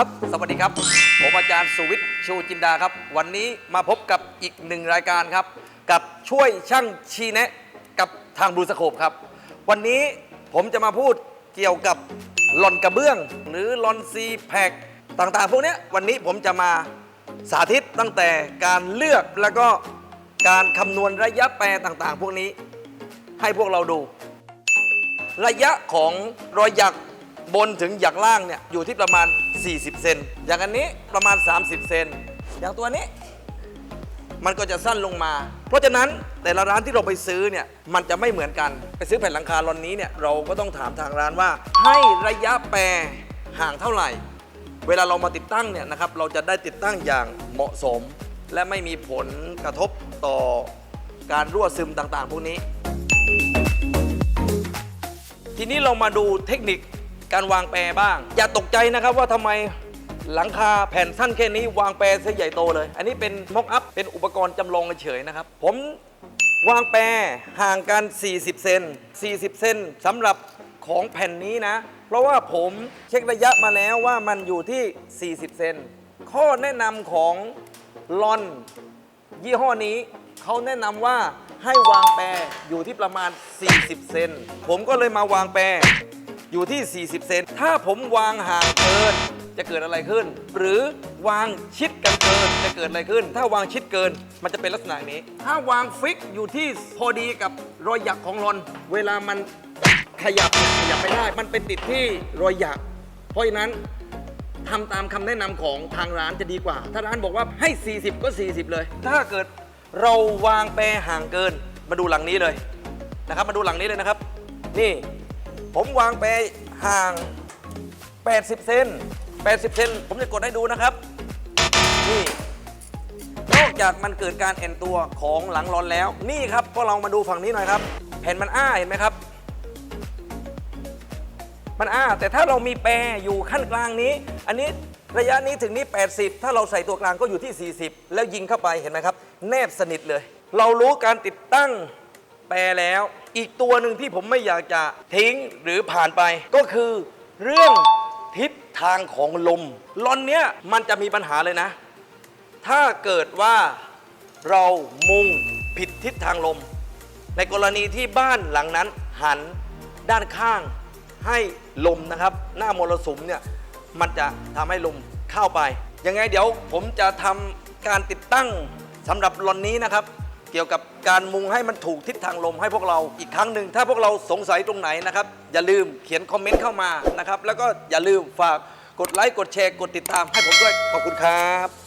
ครับ สวัสดีครับ ผมอาจารย์สุวิทย์ชูจินดาครับ วันนี้มาพบกับอีกหนึ่งรายการครับ กับช่วยช่างชี้แนะ กับทางบลูสโคปครับ วันนี้ผมจะมาพูดเกี่ยวกับหลอนกระเบื้อง หรือหลอนซีแพคต่างๆ พวกนี้วันนี้ผมจะมาสาธิตตั้งแต่การเลือกแล้วก็การคำนวณระยะแปรต่างๆ พวกนี้ให้พวกเราดู ระยะของรอยหยัก บนถึงหยักล่างเนี่ยอยู่ที่ประมาณ 40 เซน อย่างอันนี้ประมาณ 30 เซน อย่างตัวนี้ มันก็จะสั้นลงมา เพราะฉะนั้นแต่ละร้านที่เราไปซื้อเนี่ยมันจะไม่เหมือนกัน ไปซื้อแผ่นหลังคาลอนนี้เนี่ยเราก็ต้องถามทางร้านว่า ให้ระยะแปรห่างเท่าไหร่ เวลาเรามาติดตั้งเนี่ยนะครับเราจะได้ติดตั้งอย่างเหมาะสม และไม่มีผลกระทบต่อการรั่วซึมต่างๆ พวกนี้ ทีนี้เรามาดูเทคนิค การวางแปรบ้าง อย่าตกใจนะครับว่าทำไมหลังคาแผ่นสั้นแค่นี้วางแปรซะใหญ่โตเลย อันนี้เป็นม็อกอัพเป็นอุปกรณ์จำลองเฉยๆนะครับ ผมวางแปรห่างกัน 40 เซน 40 เซนสำหรับของแผ่นนี้นะ เพราะว่าผมเช็คระยะมาแล้วว่ามันอยู่ที่ 40 เซน ข้อแนะนำของลอนยี่ห้อนี้ เขาแนะนำว่าให้วางแปรอยู่ที่ประมาณ 40 เซน ผมก็เลยมาวางแปร อยู่ที่ 40 เซน ถ้าผมวางห่างเกิน จะเกิดอะไรขึ้น หรือวางชิดกันเกินจะเกิดอะไรขึ้น ถ้าวางชิดเกินมันจะเป็นลักษณะนี้ ถ้าวางฟิกอยู่ที่พอดีกับรอยหยักของรอนเวลามันขยับเนี่ยขยับไม่ได้ มันเป็นติดที่รอยหยัก เพราะฉะนั้นทำตามคำแนะนำของทางร้านจะดีกว่า ถ้าร้านบอกว่าให้ 40 ก็ 40 เลย ถ้าเกิดเราวางแปรห่างเกิน มาดูหลังนี้เลยนะครับ มาดูหลังนี้เลยนะครับ นี่ ผมวางแปรห่าง 80 เซน80 เซนผมจะกดให้ดูนะครับ นี่ นอกจากมันเกิดการแอนตัวของหลังร้อนแล้ว นี่ครับพวกเรามาดูฝั่งนี้หน่อยครับ แผ่นมันอ้าเห็นไหมครับ มันอ้า แต่ถ้าเรามีแปรอยู่ขั้นกลางนี้ อันนี้ระยะนี้ถึงนี้ 80 ถ้าเราใส่ตัวกลางก็อยู่ที่ 40 แล้วยิงเข้าไปเห็นไหมครับ แนบสนิทเลย เรารู้การติดตั้งแปรแล้ว อีกตัวหนึ่งที่ผมไม่อยากจะทิ้งหรือผ่านไป ก็คือเรื่องทิศทางของลมลอนเนี้ยมันจะมีปัญหาเลยนะ ถ้าเกิดว่าเรามุงผิดทิศทางลม ในกรณีที่บ้านหลังนั้นหันด้านข้างให้ลมนะครับ หน้ามรสุมเนี่ยมันจะทำให้ลมเข้าไป ยังไงเดี๋ยวผมจะทำการติดตั้งสำหรับลอนนี้นะครับ เกี่ยวกับการมุงให้มันถูกทิศทางลมให้พวกเราอีกครั้งหนึ่งถ้าพวกเราสงสัยตรงไหนนะครับอย่าลืมเขียนคอมเมนต์เข้ามานะครับแล้วก็อย่าลืมฝากกดไลค์กดแชร์กดติดตามให้ผมด้วยขอบคุณครับ